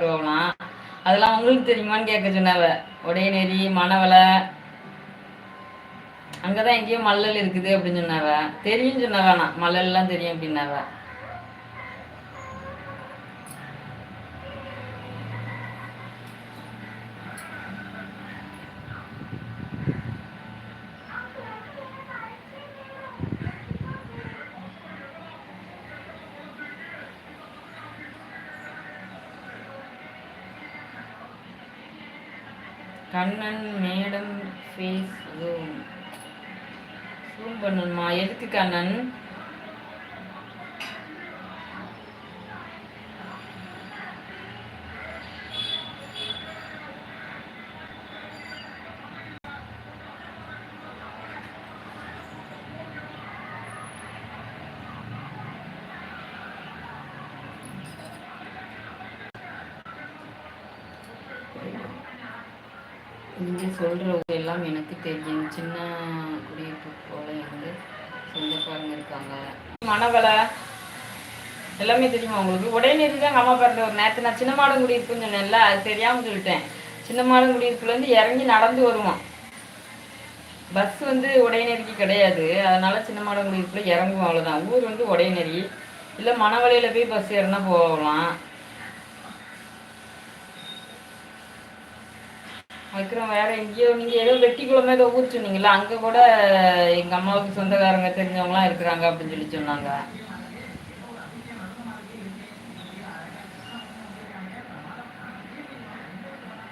போகலாம் அதெல்லாம் உங்களுக்கு தெரியுமான்னு கேட்க சொன்னாவ. உடையநெறி மணவலை அங்கதான் எங்கேயோ மல்லல் இருக்குது அப்படின்னு சொன்னாவ. தெரியும் சொன்னவா நான் மல்லல்லாம் தெரியும் அப்படின்னாவ. Kannan madam face zoom zoom பண்ணணுமா? எதுக்கு கண்ணன்? இங்கே சொல்கிறவங்க எல்லாம் எனக்கு தெரியும். சின்ன குடியிருப்பு போல இருந்து சொந்தக்காரங்க இருக்காங்க. மணவலை எல்லாமே தெரியுமா உங்களுக்கு? உடனேதி தான் அம்மா பிறந்த ஒரு நேரத்தை நான் சின்ன மாடம் குடியிருப்புன்னு சொன்னேன்ல அது தெரியாமல் சொல்லிட்டேன். சின்ன மாடம் குடியிருப்புலேருந்து இறங்கி நடந்து வருவோம். பஸ் வந்து உடையநெறிக்கு கிடையாது. அதனால சின்ன மாடம் குடியிருப்பில் இறங்குவோம் அவ்வளோதான் ஊர் வந்து உடையநெறி இல்லை மணவலையில் போய் பஸ் ஏறினா போகலாம். அதுக்கப்புறம் வேற எங்கேயோ நீங்க ஏதோ வெட்டி குளமே ஏதோ ஊர் சொன்னீங்களா அங்க கூட எங்க அம்மாவுக்கு சொந்தக்காரங்க தெரிஞ்சவங்களாம் இருக்கிறாங்க அப்படின்னு சொல்லி சொன்னாங்க.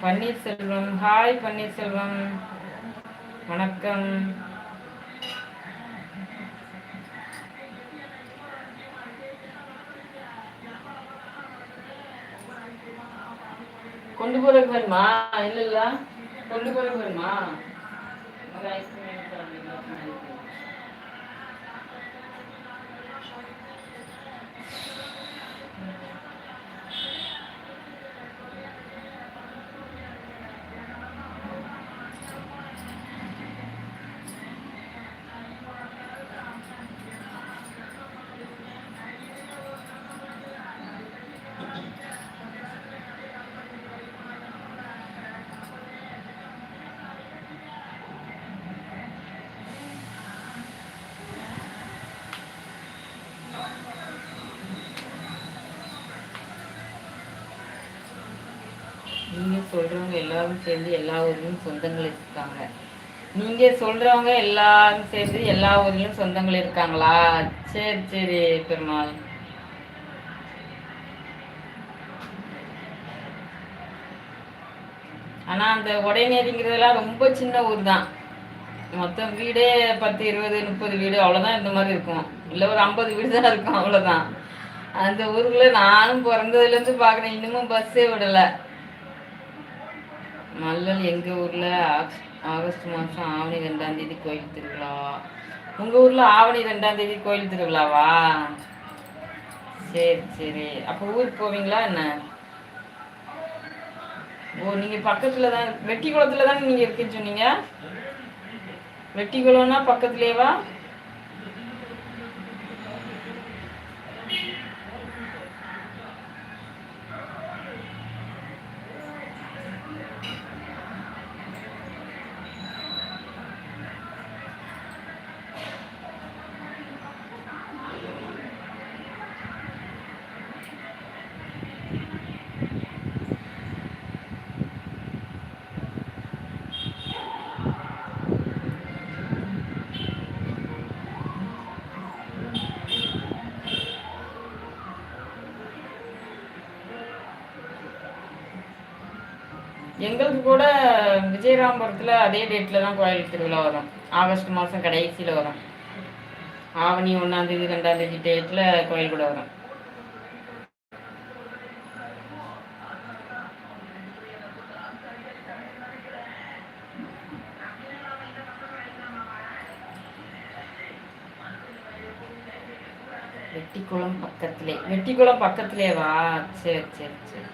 பன்னீர்செல்வம். ஹாய் பன்னீர்செல்வம். வணக்கம். கொண்டு போறதுக்கு வேணுமா இல்ல இல்ல. கொண்டு போறதுக்கு வேணுமா Thank you. சொல்றவங்க எல்லாரும் சேர்ந்து எல்லா ஊர்லயும் சொந்தங்கள் இருக்காங்க நீங்க சொல்றவங்க எல்லாரும் சேர்ந்து எல்லா ஊர்லயும் சொந்தங்கள் இருக்காங்களா? சரி சரி பெருமாள். ஆனா அந்த உடைநேரிங்கிறதெல்லாம் ரொம்ப சின்ன ஊர் தான் மொத்தம் வீடே பத்து இருபது முப்பது வீடு அவ்வளோதான் இந்த மாதிரி இருக்கும். இல்லை ஒரு ஐம்பது வீடு தான் இருக்கும் அவ்வளோதான் அந்த ஊருக்குள்ள நானும் பிறந்ததுலேருந்து பார்க்குறேன் இன்னமும் பஸ்ஸே விடலை. மல்லல் எங்கள் ஊரில்? ஆக்ஸ்- ஆகஸ்ட் மாதம் ஆவணி ரெண்டாம் தேதி கோயில் திருவிழா. உங்கள் ஊரில் ஆவணி ரெண்டாம் தேதி கோயில் திருவிழாவா? சரி சரி. அப்போ ஊருக்கு போவீங்களா என்ன? ஓ நீங்கள் பக்கத்தில் தான் வெட்டி குளத்தில் தானே நீங்கள் இருக்குன்னு சொன்னீங்க? வெட்டி குளம்னா பக்கத்துலேயேவா எங்களுக்கு கூட விஜயராம்பரத்தில் அதே டேட்டில் தான் கோயில் திருவிழா வரும். ஆகஸ்ட் மாதம் கடைசியில் வரும். ஆவணி ஒன்றாந்தேதி ரெண்டாந்தேதி டேட்டில் கோயில் கூட வரும். வெட்டிக்குளம் பக்கத்திலே. வெட்டிக்குளம் பக்கத்திலேவா சரி சரி சரி.